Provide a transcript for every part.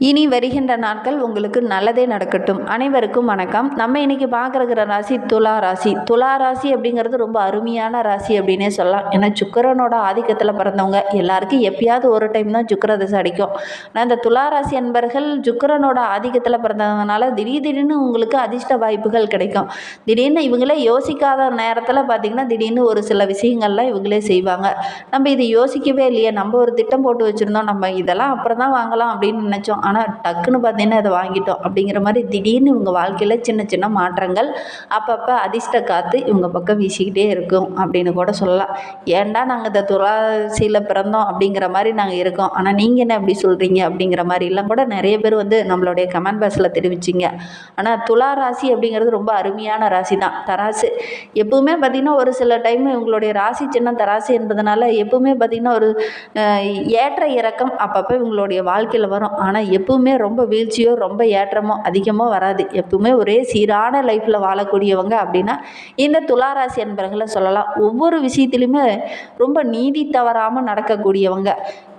இனி வருகின்ற நாட்கள் உங்களுக்கு நல்லதே நடக்கட்டும். அனைவருக்கும் வணக்கம். நம்ம இன்னைக்கு பார்க்குற ராசி துலா ராசி. துலா ராசி அப்படிங்கிறது ரொம்ப அருமையான ராசி அப்படின்னே சொல்லலாம். ஏன்னா சுக்கரனோட ஆதிக்கத்தில் பிறந்தவங்க எல்லாருக்கும் எப்பயாவது ஒரு டைம் தான் சுக்கர திசை அடிக்கும். ஆனால் இந்த துலா ராசி அன்பர்கள் சுக்கரனோட ஆதிக்கத்தில் பிறந்ததுனால திடீர் திடீர்னு உங்களுக்கு அதிர்ஷ்ட வாய்ப்புகள் கிடைக்கும். திடீர்னு இவங்களே யோசிக்காத நேரத்தில் பார்த்திங்கன்னா திடீர்னு ஒரு சில விஷயங்கள்லாம் இவங்களே செய்வாங்க. நம்ம இது யோசிக்கவே இல்லையே. நம்ம ஒரு திட்டம் போட்டு வச்சுருந்தோம். நம்ம இதெல்லாம் அப்புறம் தான் வாங்கலாம் அப்படின்னு நினச்சோம். ஆனால் டக்குன்னு பார்த்தீங்கன்னா அதை வாங்கிட்டோம் அப்படிங்கிற மாதிரி திடீர்னு இவங்க வாழ்க்கையில் சின்ன சின்ன மாற்றங்கள் அப்பப்போ அதிர்ஷ்ட காற்று இவங்க பக்கம் வீசிக்கிட்டே இருக்கும் அப்படின்னு கூட சொல்லலாம். ஏன்டா நாங்கள் இந்த துளாசியில் பிறந்தோம் அப்படிங்கிற மாதிரி நாங்கள் இருக்கோம். ஆனால் நீங்கள் என்ன எப்படி சொல்கிறீங்க அப்படிங்கிற மாதிரிலாம் கூட நிறைய பேர் வந்து நம்மளுடைய கமெண்ட் பாக்ஸில் தெரிவிச்சிங்க. ஆனால் துலா ராசி அப்படிங்கிறது ரொம்ப அருமையான ராசி தான். தராசு. எப்பவுமே பார்த்திங்கன்னா ஒரு சில டைம் இவங்களுடைய ராசி சின்ன தராசு என்பதனால எப்பவுமே பார்த்திங்கன்னா ஒரு ஏற்ற இறக்கம் அப்பப்போ இவங்களுடைய வாழ்க்கையில் வரும். ஆனால் எப்பவுமே ரொம்ப வீழ்ச்சியோ ரொம்ப ஏற்றமோ அதிகமாக வராது. எப்பவுமே ஒரே சீரான லைஃப்பில் வாழக்கூடியவங்க அப்படின்னா இந்த துளாராசி என்பர்களை சொல்லலாம். ஒவ்வொரு விஷயத்துலையுமே ரொம்ப நீதி தவறாமல் நடக்கக்கூடியவங்க.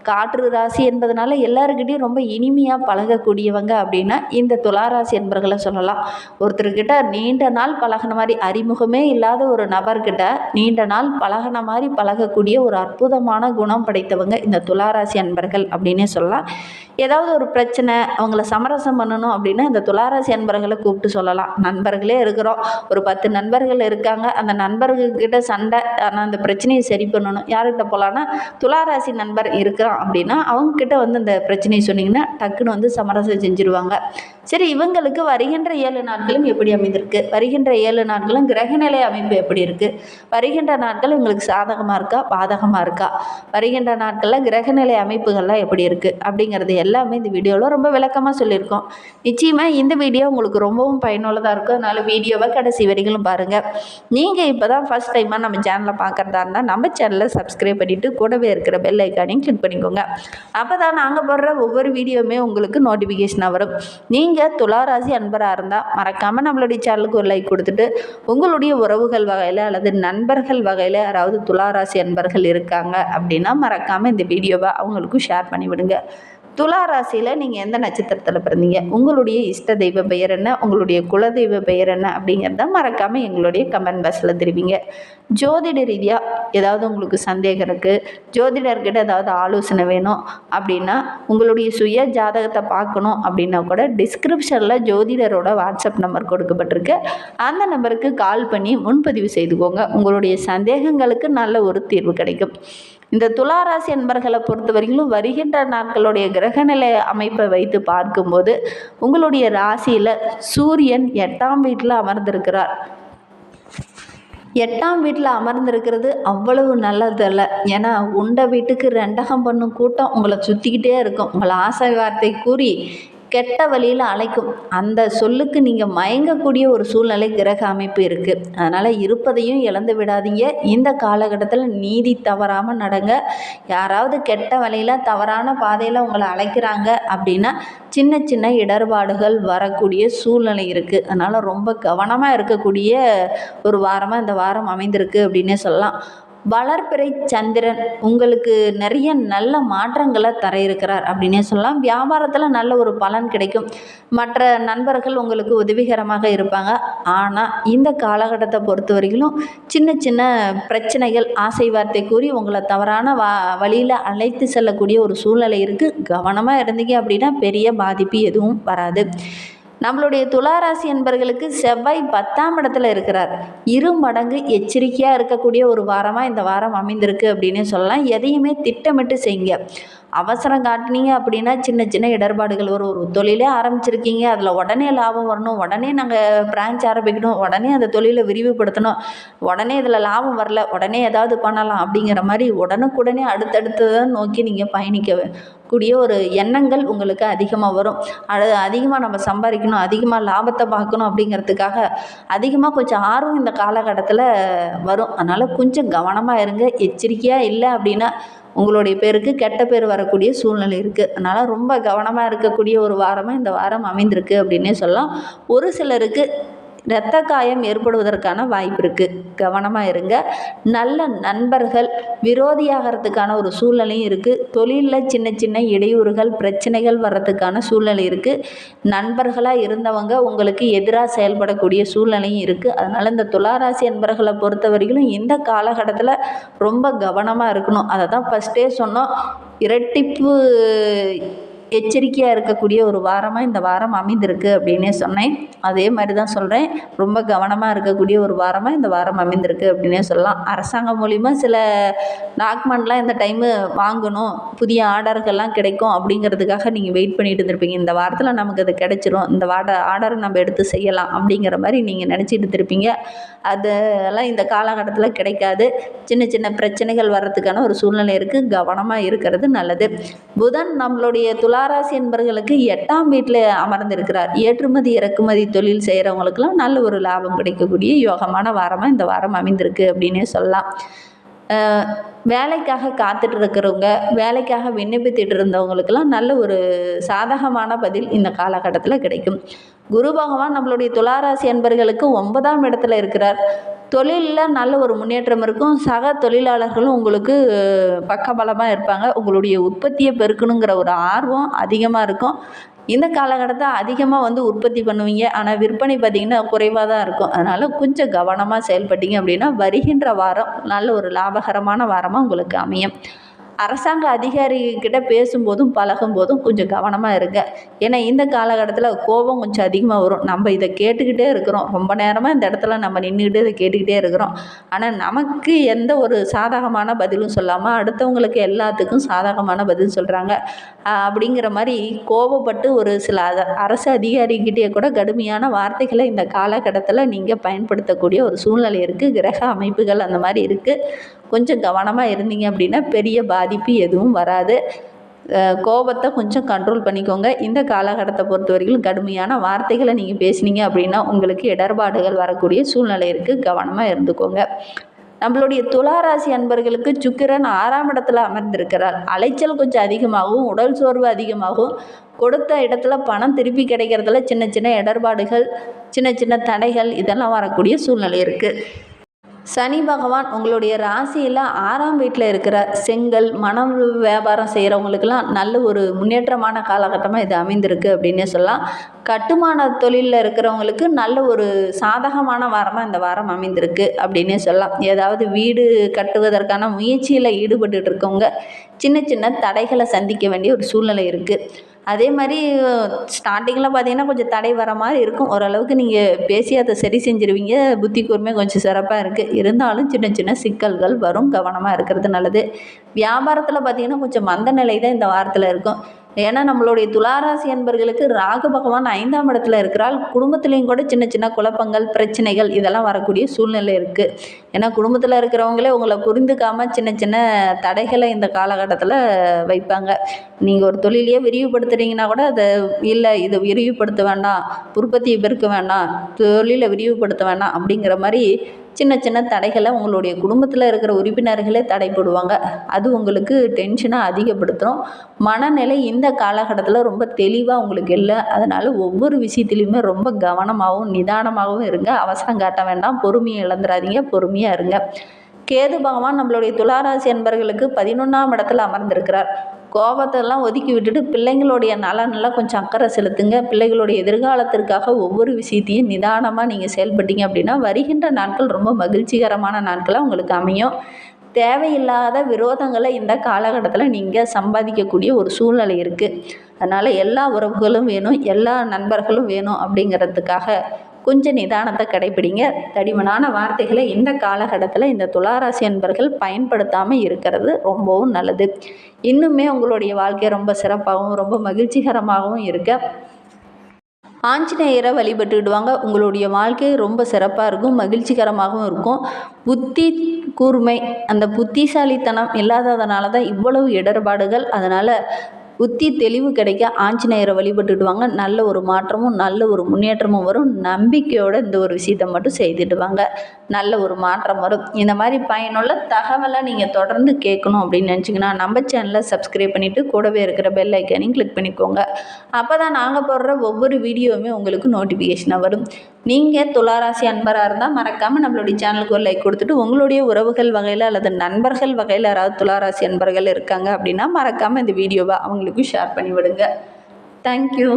காற்று ராசி என்பதனால எல்லாருக்கிட்டையும் ரொம்ப இனிமையாக பழகக்கூடியவங்க அப்படின்னா இந்த துளாராசி என்பர்களை சொல்லலாம். ஒருத்தர்கிட்ட நீண்ட நாள் பழகின மாதிரி அறிமுகமே இல்லாத ஒரு நபர்கிட்ட நீண்ட நாள் பழகின மாதிரி பழகக்கூடிய ஒரு அற்புதமான குணம் படைத்தவங்க இந்த துளாராசி அன்பர்கள் அப்படின்னே சொல்லலாம். ஏதாவது ஒரு பிரச்சனை அவங்கள சமரசம் பண்ணணும் அப்படின்னா இந்த துளாராசி அன்பர்களை கூப்பிட்டு சொல்லலாம். நண்பர்களே இருக்கிறோம். ஒரு பத்து நண்பர்கள் இருக்காங்க. அந்த நண்பர்கள்கிட்ட சண்டை ஆனால் அந்த பிரச்சனையை சரி பண்ணணும். யார்கிட்ட போகலான்னா துளாராசி நண்பர் இருக்கிறான். அப்படின்னா அவங்கக்கிட்ட வந்து அந்த பிரச்சனையை சொன்னீங்கன்னா டக்குன்னு வந்து சமரசம் செஞ்சுருவாங்க. சரி இவங்களுக்கு வருகின்ற ஏழு நாட்களும் எப்படி அமைந்திருக்கு? வருகின்ற ஏழு நாட்களும் கிரகநிலை அமைப்பு எப்படி இருக்குது வருகின்ற நாட்கள் உங்களுக்கு சாதகமாக இருக்கா? பாதகமாக இருக்கா? வருகின்ற நாட்களில் கிரகநிலை அமைப்புகள்லாம் எப்படி இருக்குது அப்படிங்கிறது எல்லாமே இந்த வீடியோவில் ரொம்ப விளக்கமாக சொல்லியிருக்கோம். நிச்சயமாக இந்த வீடியோ உங்களுக்கு ரொம்பவும் பயனுள்ளதாக இருக்கும். அதனால் வீடியோவை கடைசி வரைகளும் பாருங்கள் நீங்கள் இப்போ தான் ஃபஸ்ட் டைமாக நம்ம சேனலை பார்க்குறதா இருந்தால் நம்ம சேனலை சப்ஸ்கிரைப் பண்ணிவிட்டு கூடவே இருக்கிற பெல் ஐக்கானையும் கிளிக் பண்ணிக்கோங்க. அப்போ தான் நாங்கள் போடுற ஒவ்வொரு வீடியோவுமே உங்களுக்கு நோட்டிஃபிகேஷனாக வரும். நீங்கள் துளாராசி அன்பராக இருந்தால் மறக்காமல் நம்மளுடைய சேனலுக்கு ஒரு லைக் கொடுத்துட்டு உங்களுடைய உறவுகள் வகையில் அல்லது நண்பர்கள் வகையில் யாராவது துளாராசி அன்பர்கள் இருக்காங்க அப்படின்னா மறக்காமல் இந்த வீடியோவை அவங்களுக்கும் ஷேர் பண்ணிவிடுங்க. துலா ராசியில் நீங்கள் எந்த நட்சத்திரத்தில் பிறந்தீங்க? உங்களுடைய இஷ்ட தெய்வ பெயர் என்ன? உங்களுடைய குலதெய்வ பெயர் என்ன? அப்படிங்கிறத மறக்காமல் எங்களுடைய கமெண்ட் பாக்ஸில் தெரிவிங்க. ஜோதிட ரீதியாக ஏதாவது உங்களுக்கு சந்தேகம் இருக்குது ஜோதிடர்கிட்ட ஏதாவது ஆலோசனை வேணும் அப்படின்னா உங்களுடைய சுய ஜாதகத்தை பார்க்கணும் அப்படின்னா கூட டிஸ்கிரிப்ஷனில் ஜோதிடரோட வாட்ஸ்அப் நம்பர் கொடுக்கப்பட்டிருக்கு. அந்த நம்பருக்கு கால் பண்ணி முன்பதிவு செய்துக்கோங்க. உங்களுடைய சந்தேகங்களுக்கு நல்ல ஒரு தீர்வு கிடைக்கும். இந்த துளாராசி அன்பர்களை பொறுத்த வரைக்கும் வருகின்ற நாட்களுடைய கிரகநிலை அமைப்பை வைத்து பார்க்கும்போது உங்களுடைய ராசியில் சூரியன் எட்டாம் வீட்டில் அமர்ந்திருக்கிறார். எட்டாம் வீட்டில் அமர்ந்திருக்கிறது அவ்வளவு நல்லதல்ல. ஏன்னா உண்ட வீட்டுக்கு ரெண்டகம் பண்ணும் கூட்டம் உங்களை சுற்றிக்கிட்டே இருக்கும். உங்களை ஆசை வார்த்தை கூறி கெட்ட வழியில் அழைக்கும். அந்த சொல்லுக்கு நீங்கள் மயங்கக்கூடிய ஒரு சூழ்நிலை கிரக அமைப்பு இருக்குது அதனால் இருப்பதையும் இழந்து விடாதீங்க. இந்த காலகட்டத்தில் நீதி தவறாமல் நடங்க. யாராவது கெட்ட வழியில் தவறான பாதையில் உங்களை அழைக்கிறாங்க அப்படின்னா சின்ன சின்ன இடர்பாடுகள் வரக்கூடிய சூழ்நிலை இருக்குது அதனால் ரொம்ப கவனமாக இருக்கக்கூடிய ஒரு வாரமாக இந்த வாரம் அமைந்திருக்கு அப்படின்னே சொல்லலாம். வளர்பிறை சந்திரன் உங்களுக்கு நிறைய நல்ல மாற்றங்களை தர இருக்கிறார் அப்படின்னே சொல்லலாம். வியாபாரத்தில் நல்ல ஒரு பலன் கிடைக்கும். மற்ற நண்பர்கள் உங்களுக்கு உதவிகரமாக இருப்பாங்க. ஆனால் இந்த காலகட்டத்தை பொறுத்த வரைக்கும் சின்ன சின்ன பிரச்சனைகள் ஆசை வார்த்தை கூறி உங்களை தவறான வா வழியில் அழைத்து செல்லக்கூடிய ஒரு சூழ்நிலை இருக்குது கவனமாக இருந்தீங்க அப்படின்னா பெரிய பாதிப்பு எதுவும் வராது. நம்மளுடைய துளாராசி என்பர்களுக்கு செவ்வாய் பத்தாம் இடத்துல இருக்கிறார். இரு மடங்கு எச்சரிக்கையாக இருக்கக்கூடிய ஒரு வாரமாக இந்த வாரம் அமைந்திருக்கு அப்படின்னு சொல்லலாம். எதையுமே திட்டமிட்டு செய்யுங்க. அவசரம் காட்டினீங்க அப்படின்னா சின்ன சின்ன இடர்பாடுகள் வரும். ஒரு தொழிலே ஆரம்பிச்சிருக்கீங்க. அதில் உடனே லாபம் வரணும். உடனே நாங்கள் பிரான்ச் ஆரம்பிக்கணும். உடனே அந்த தொழிலை விரிவுபடுத்தணும். உடனே இதில் லாபம் வரல. உடனே ஏதாவது பண்ணலாம் அப்படிங்கிற மாதிரி உடனுக்குடனே அடுத்தடுத்ததை நோக்கி நீங்கள் பயணிக்க கூடிய ஒரு எண்ணங்கள் உங்களுக்கு அதிகமாக வரும். அது அதிகமாக நம்ம சம்பாதிக்கணும் அதிகமாக லாபத்தை பார்க்கணும் அப்படிங்கிறதுக்காக அதிகமாக கொஞ்சம் ஆர்வம் இந்த காலகட்டத்தில் வரும். அதனால் கொஞ்சம் கவனமாக இருங்க. எச்சரிக்கையாக இல்லை அப்படின்னா உங்களுடைய பேருக்கு கெட்ட பேர் வரக்கூடிய சூழ்நிலை இருக்குது அதனால் ரொம்ப கவனமாக இருக்கக்கூடிய ஒரு வாரமாக இந்த வாரம் அமைந்திருக்கு அப்படின்னே சொல்லலாம். ஒரு சிலருக்கு இரத்த காயம் ஏற்படுவதற்கான வாய்ப்பு இருக்குது கவனமாக இருங்க. நல்ல நண்பர்கள் விரோதியாகிறதுக்கான ஒரு சூழ்நிலையும் இருக்குது தொழிலில் சின்ன சின்ன இடையூறுகள் பிரச்சனைகள் வர்றதுக்கான சூழ்நிலை இருக்குது நண்பர்களாக இருந்தவங்க உங்களுக்கு எதிராக செயல்படக்கூடிய சூழ்நிலையும் இருக்குது அதனால் இந்த துளாராசி நண்பர்களை பொறுத்த வரைக்கும் இந்த காலகட்டத்தில் ரொம்ப கவனமாக இருக்கணும். அதை தான் ஃபஸ்ட்டே சொன்னோம். இரட்டிப்பு எச்சரிக்கையாக இருக்கக்கூடிய ஒரு வாரமாக இந்த வாரம் அமைந்திருக்கு அப்படின்னே சொன்னேன். அதே மாதிரி தான் சொல்கிறேன் ரொம்ப கவனமாக இருக்கக்கூடிய ஒரு வாரமாக இந்த வாரம் அமைந்திருக்கு அப்படின்னே சொல்லலாம். அரசாங்கம் மூலிமா சில டாக்குமெண்ட்லாம் இந்த டைமு வாங்கணும். புதிய ஆர்டர்கள்லாம் கிடைக்கும் அப்படிங்கிறதுக்காக நீங்கள் வெயிட் பண்ணிட்டு இருந்திருப்பீங்க. இந்த வாரத்தில் நமக்கு அது கிடைச்சிரும். இந்த வாட ஆர்டரை நம்ம எடுத்து செய்யலாம் அப்படிங்கிற மாதிரி நீங்கள் நினச்சிட்டு இருந்திருப்பீங்க. அதெல்லாம் இந்த காலகட்டத்தில் கிடைக்காது. சின்ன சின்ன பிரச்சனைகள் வர்றதுக்கான ஒரு சூழ்நிலை இருக்குது கவனமாக இருக்கிறது நல்லது. புதன் நம்மளுடைய துளாராசி என்பர்களுக்கு எட்டாம் வீட்டில் அமர்ந்திருக்கிறார். ஏற்றுமதி இறக்குமதி தொழில் செய்கிறவங்களுக்கெல்லாம் நல்ல ஒரு லாபம் கிடைக்கக்கூடிய யோகமான வாரமாக இந்த வாரம் அமைந்திருக்கு அப்படின்னே சொல்லலாம். வேலைக்காக காத்துட்டு இருக்கிறவங்க வேலைக்காக விண்ணப்பித்துட்டு இருந்தவங்களுக்கெல்லாம் நல்ல ஒரு சாதகமான பதில் இந்த காலகட்டத்தில் கிடைக்கும். குரு பகவான் நம்மளுடைய துளாராசி அன்பர்களுக்கு ஒன்பதாம் இடத்துல இருக்கிறார். தொழிலில் நல்ல ஒரு முன்னேற்றம் இருக்கும். சக தொழிலாளர்களும் உங்களுக்கு பக்கபலமாக இருப்பாங்க. உங்களுடைய உற்பத்தியை பெருக்கணுங்கிற ஒரு ஆர்வம் அதிகமாக இருக்கும். இந்த காலகட்டத்தை அதிகமாக வந்து உற்பத்தி பண்ணுவீங்க. ஆனால் விற்பனை பார்த்திங்கன்னா குறைவாக தான் இருக்கும். அதனால் கொஞ்சம் கவனமாக செயல்பட்டீங்க அப்படின்னா வருகின்ற வாரம் நல்ல ஒரு லாபகரமான வாரமாக உங்களுக்கு அமையும். அரசாங்க அதிகாரிகிட்ட பேசும்போதும் பழகும்போதும் கொஞ்சம் கவனமாக இருங்க. ஏன்னா இந்த காலகட்டத்தில் கோபம் கொஞ்சம் அதிகமாக வரும். நம்ம இதை கேட்டுக்கிட்டே இருக்கிறோம். ரொம்ப நேரமாக இந்த இடத்துல நம்ம நின்றுக்கிட்டு இதை கேட்டுக்கிட்டே இருக்கிறோம். ஆனால் நமக்கு எந்த ஒரு சாதகமான பதிலும் சொல்லாமல் அடுத்தவங்களுக்கு எல்லாத்துக்கும் சாதகமான பதில் சொல்கிறாங்க அப்படிங்கிற மாதிரி கோபப்பட்டு ஒரு சில அரசு அதிகாரிகிட்டே கூட கடுமையான வார்த்தைகளை இந்த காலகட்டத்தில் நீங்கள் பயன்படுத்தக்கூடிய ஒரு சூழ்நிலை இருக்குது கிரக அமைப்புகள் அந்த மாதிரி இருக்குது கொஞ்சம் கவனமாக இருந்தீங்க அப்படின்னா பெரிய பாதிப்பு எதுவும் வராது. கோபத்தை கொஞ்சம் கண்ட்ரோல் பண்ணிக்கோங்க. இந்த காலகட்டத்தை பொறுத்த வரைக்கும் கடுமையான வார்த்தைகளை நீங்கள் பேசுனீங்க அப்படின்னா உங்களுக்கு இடர்பாடுகள் வரக்கூடிய சூழ்நிலை இருக்குது கவனமாக இருந்துக்கோங்க. நம்மளுடைய துளாராசி அன்பர்களுக்கு சுக்கிரன் ஆறாம் இடத்துல அமர்ந்திருக்கிறார். அலைச்சல் கொஞ்சம் அதிகமாகவும் உடல் சோர்வு அதிகமாகவும் கொடுத்த இடத்துல பணம் திருப்பி கிடைக்கிறதுல சின்ன சின்ன இடர்பாடுகள் சின்ன சின்ன தடைகள் இதெல்லாம் வரக்கூடிய சூழ்நிலை இருக்குது சனி பகவான் உங்களுடைய ராசியில் ஆறாம் வீட்டில் இருக்கிற செங்கல் மனம் வியாபாரம் செய்கிறவங்களுக்கெல்லாம் நல்ல ஒரு முன்னேற்றமான காலகட்டமாக இது அமைந்திருக்கு அப்படின்னே சொல்லலாம். கட்டுமான தொழிலில் இருக்கிறவங்களுக்கு நல்ல ஒரு சாதகமான வாரமாக இந்த வாரம் அமைந்திருக்கு அப்படின்னே சொல்லலாம். ஏதாவது வீடு கட்டுவதற்கான முயற்சியில் ஈடுபட்டு இருக்கவங்க சின்ன சின்ன தடைகளை சந்திக்க வேண்டிய ஒரு சூழ்நிலை இருக்குது அதே மாதிரி ஸ்டார்டிங்கில் பார்த்தீங்கன்னா கொஞ்சம் தடை வர மாதிரி இருக்கும். ஓரளவுக்கு நீங்கள் பேசி அதை சரி செஞ்சுருவீங்க. புத்தி கூர்மை கொஞ்சம் சிறப்பாக இருக்குது இருந்தாலும் சின்ன சின்ன சிக்கல்கள் வரும். கவனமாக இருக்கிறது நல்லது. வியாபாரத்தில் பார்த்தீங்கன்னா கொஞ்சம் மந்த நிலை தான் இந்த வாரத்தில் இருக்கும். ஏன்னா நம்மளுடைய துளாராசி என்பர்களுக்கு ராகு பகவான் ஐந்தாம் இடத்துல இருக்கிறால் குடும்பத்துலேயும் கூட சின்ன சின்ன குழப்பங்கள் பிரச்சனைகள் இதெல்லாம் வரக்கூடிய சூழ்நிலை இருக்குது ஏன்னா குடும்பத்தில் இருக்கிறவங்களே உங்களை புரிந்துக்காமல் சின்ன சின்ன தடைகளை இந்த காலகட்டத்தில் வைப்பாங்க. நீங்கள் ஒரு தொழிலையே விரிவுபடுத்துறீங்கன்னா கூட அதை இல்லை இதை விரிவுபடுத்த வேண்டாம் உற்பத்தியை பெருக்க வேண்டாம் தொழிலை விரிவுபடுத்த வேண்டாம் அப்படிங்கிற மாதிரி சின்ன சின்ன தடைகளை உங்களுடைய குடும்பத்தில் இருக்கிற உறுப்பினர்களே தடைப்படுவாங்க அது உங்களுக்கு டென்ஷனை அதிகப்படுத்தும். மனநிலை இந்த காலகட்டத்தில் ரொம்ப தெளிவாக உங்களுக்கு இல்லை. அதனால் ஒவ்வொரு விஷயத்துலையுமே ரொம்ப கவனமாகவும் நிதானமாகவும் இருங்க. அவசரம் காட்ட வேண்டாம். பொறுமையை இழந்துடாதீங்க. பொறுமையாக இருங்க. கேது பகவான் நம்மளுடைய துளாராசி என்பர்களுக்கு பதினொன்றாம் இடத்துல அமர்ந்திருக்கிறார். கோபத்தெல்லாம் ஒதுக்கி விட்டுட்டு பிள்ளைங்களுடைய நலனெல்லாம் கொஞ்சம் அக்கறை செலுத்துங்க. பிள்ளைகளுடைய எதிர்காலத்திற்காக ஒவ்வொரு விஷயத்தையும் நிதானமாக நீங்கள் செயல்பட்டீங்க அப்படின்னா வருகின்ற நாட்கள் ரொம்ப மகிழ்ச்சிகரமான நாட்களாக உங்களுக்கு அமையும். தேவையில்லாத விரோதங்களை இந்த காலகட்டத்தில் நீங்கள் சம்பாதிக்கக்கூடிய ஒரு சூழ்நிலை இருக்குது அதனால் எல்லா உறவுகளும் வேணும் எல்லா நண்பர்களும் வேணும் அப்படிங்கிறதுக்காக கொஞ்சம் நிதானத்தை கடைப்பிடிங்க தடிமனான வார்த்தைகளை இந்த காலகட்டத்தில் இந்த துளாராசி அன்பர்கள் பயன்படுத்தாமல் இருக்கிறது ரொம்பவும் நல்லது. இன்னுமே உங்களுடைய வாழ்க்கை ரொம்ப சிறப்பாகவும் ரொம்ப மகிழ்ச்சிகரமாகவும் இருக்க. ஆஞ்சநேயரை வழிபட்டுக்கிடுவாங்க உங்களுடைய வாழ்க்கை ரொம்ப சிறப்பாக இருக்கும் மகிழ்ச்சிகரமாகவும் இருக்கும். புத்தி கூர்மை அந்த புத்திசாலித்தனம் இல்லாததுனால தான் இவ்வளவு இடர்பாடுகள். அதனால் புத்தி தெளிவு கிடைக்க ஆஞ்சநேயரை வழிபட்டுடுவாங்க நல்ல ஒரு மாற்றமும் நல்ல ஒரு முன்னேற்றமும் வரும். நம்பிக்கையோடு இந்த ஒரு விஷயத்தை மட்டும் செய்துடுவாங்க நல்ல ஒரு மாற்றம் வரும். இந்த மாதிரி பயனுள்ள தகவலை நீங்கள் தொடர்ந்து கேட்கணும் அப்படின்னு நினச்சிங்கன்னா நம்ம சேனலை சப்ஸ்கிரைப் பண்ணிவிட்டு கூடவே இருக்கிற பெல் ஐக்கானையும் கிளிக் பண்ணிக்கோங்க. அப்போ தான் நாங்கள் போடுற ஒவ்வொரு வீடியோவுமே உங்களுக்கு நோட்டிஃபிகேஷனாக வரும். நீங்கள் துளாராசி அன்பராக இருந்தால் மறக்காமல் நம்மளுடைய சேனலுக்கு ஒரு லைக் கொடுத்துட்டு உங்களுடைய உறவுகள் வகையில் அல்லது நண்பர்கள் வகையில் யாராவது துளாராசி அன்பர்கள் இருக்காங்க அப்படின்னா மறக்காமல் இந்த வீடியோவை அவங்களுக்கும் ஷேர் பண்ணிவிடுங்க. தேங்க்யூ